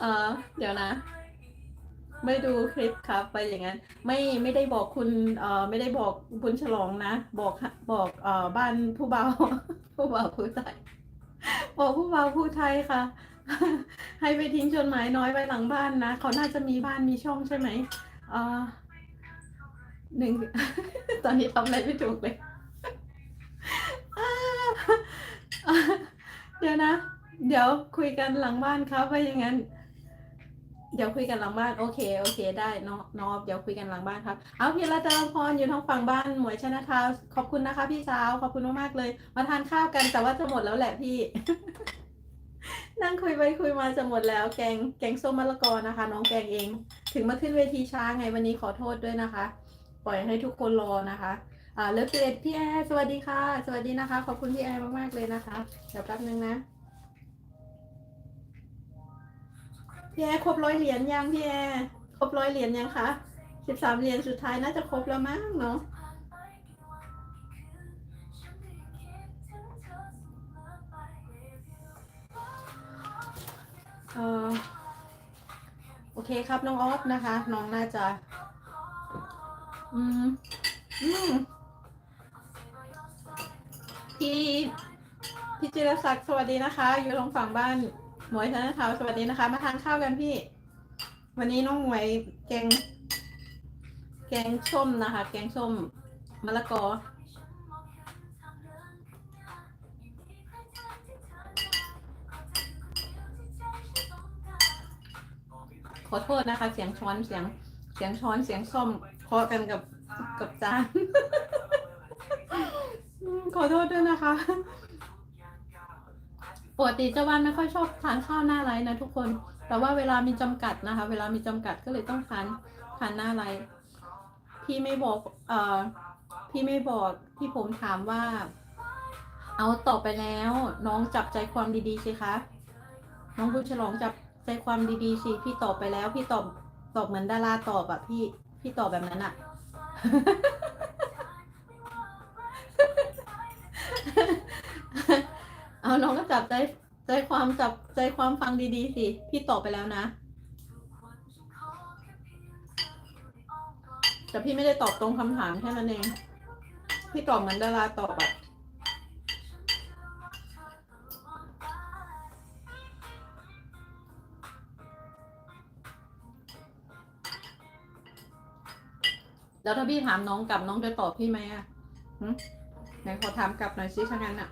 เออเดี๋ยวนะ ไม่ดูคลิปครับไปอย่างนั้น ไม่ไม่ได้บอกคุณเออไม่ได้บอกคุณฉลองนะ บอกบอกเออบ้านผู้เบาผู้เบาผู้ไทยบอกผู้เบาผู้ไทยค่ะ ให้ไปทิ้งจดหมายน้อยไว้หลังบ้านนะเขาน่าจะมีบ้านมีช่องใช่ไหมเออหนึ่งตอนนี้ทำอะไรไม่ถูกเลยเดี๋ยวนะ เดี๋ยวคุยกันหลังบ้านครับว่าอย่างนั้น เดี๋ยวคุยกันหลังบ้านโอเคโอเค ได้นาะเนาะเดี๋ยวคุยกันหลังบ้านครับ เอาพี่รัตนพรอยู่ทางฝั่งบ้านหมวยชนะทาวขอบคุณนะคะ พี่สาวขอบคุณมากๆเลย มาทานข้าวกันแต่ว่าจะหมดแล้วแหละพี่ นั่งคุยไปคุยมาจะหมดแล้วแกงแกงส้มมะละกอนะคะ น้องแกงเอง ถึงมาขึ้นเวทีช้าไงวันนี้ขอโทษด้วยนะคะ ปล่อยให้ทุกคนรอนะคะอ่าเลิฟเดพี่แอร์สวัสดีค่ะ สวัสดีนะคะ ขอบคุณพี่แอร์มากๆเลยนะคะเดี๋ยวแป๊บนึงนะ พี่แอร์ครบร้อยเหรียญยังพี่แอร์ครบร้อยเหรียญยังคะสิบสามเหรียญสุดท้ายน่าจะครบแล้วมั้งเนาะเออโอเคครับน้องออฟนะคะ น้องน่าจะ อืม อืมพี่พี่จิรศักดิ์สวัสดีนะคะ อยู่ตรงฝั่งบ้าน หมวยธนทาวสวัสดีนะคะ มาทานข้าวกันพี่ วันนี้น้องหมวยแกง แกงส้มนะคะ แกงส้มมะละกอขอโทษนะคะ เสียงช้อนเสียงเสียงช้อนเสียงส้มเคาะกันกับกับจาน ขอโทษด้วยนะคะ ปกติเจ้าบ้านไม่ค่อยชอบทานข้าวหน้าไลน์นะทุกคน แต่ว่าเวลามีจำกัดนะคะ เวลามีจำกัดก็เลยต้องทานทานหน้าไลน์พี่ไม่บอกเอ่อพี่ไม่บอกที่ผมถามว่า เอาตอบไปแล้ว น้องจับใจความดีๆสิคะน้องบุญฉลองจับใจความดีๆสิพี่ตอบไปแล้ว พี่ตอบตอบเหมือนดาราตอบอะพี่พี่ตอบแบบนั้นอะ บใจใจความจับใจความฟังดีๆสิ พี่ตอบไปแล้วนะ แต่พี่ไม่ได้ตอบตรงคำถามแค่นั้นเอง พี่ตอบเหมือนดาราตอบอะแล้วถ้าพี่ถามน้องกลับน้องจะตอบพี่ไหมอะไหนขอถามกลับหน่อยสิถ้างั้นอะ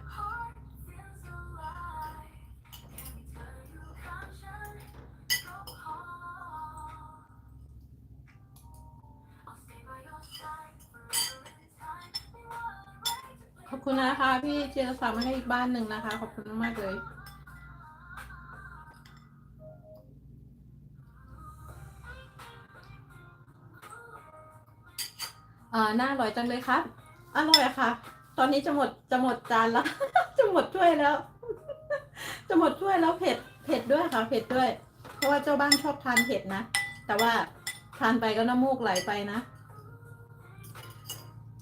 ขอบคุณนะคะ พี่เจรศักดิ์มาให้อีกบ้านหนึ่งนะคะ ขอบคุณมากเลยเอ่อน่าอร่อยจังเลยครับ อร่อยอะค่ะ ตอนนี้จะหมดจะหมดจานแล้ว จะหมดถ้วยแล้ว จะหมดถ้วยแล้วเผ็ดเผ็ดด้วยค่ะ เผ็ดด้วย เพราะว่าเจ้าบ้านชอบทานเผ็ดนะ แต่ว่าทานไปก็น้ำมูกไหลไปนะ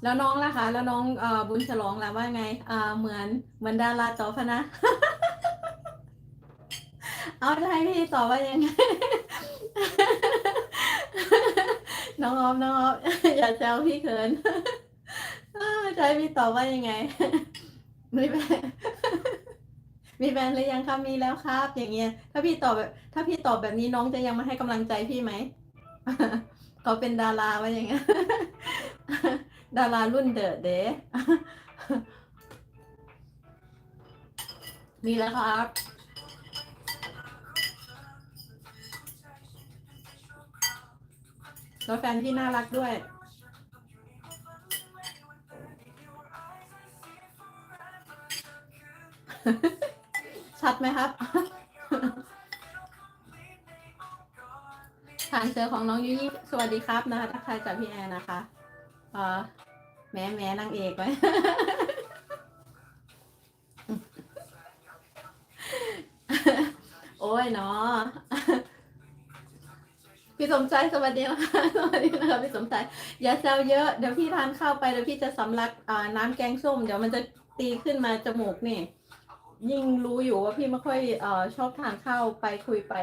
แล้วน้องล่ะคะ แล้วน้องเอ่อบุญฉลองล่ะว่าไงเอ่อเหมือนเหมือนดาราตอพนะ เอาจะให้พี่ตอบว่ายังไง น้องออมน้องออมอย่าแซวพี่เขินเออจะให้พี่ตอบว่ายังไงมีแฟนมีแฟนหรือยังครับมีแล้วครับ อย่างเงี้ย ถ้าพี่ตอบแบบ ถ้าพี่ตอบแบบนี้น้องจะยังมาให้กำลังใจพี่ไหมเขาเป็นดาราว่าอย่างเงี้ย ดารารุ่นเดอะเดมีแล้วครับ แล้วแฟนพี่น่ารักด้วย ชัดไหมครับฐานเสือของน้องยุยี่สวัสดีครับนะคะ ทักทายจากพี่แอนนะคะ ออแหม่แหม่นางเอกไว้โอ้ยเนาะพี่สมใจสวัสดีนะคะสวัสดีนะคะพี่สมใจอย่าแซวเยอะเดี๋ยวพี่ทานข้าวไปเดี๋ยวพี่จะสำลักน้ำแกงส้มเดี๋ยวมันจะตีขึ้นมาจมูกนี่ ยิ่งรู้อยู่ว่าพี่ไม่ค่อยอชอบทานข้าวไปคุยไป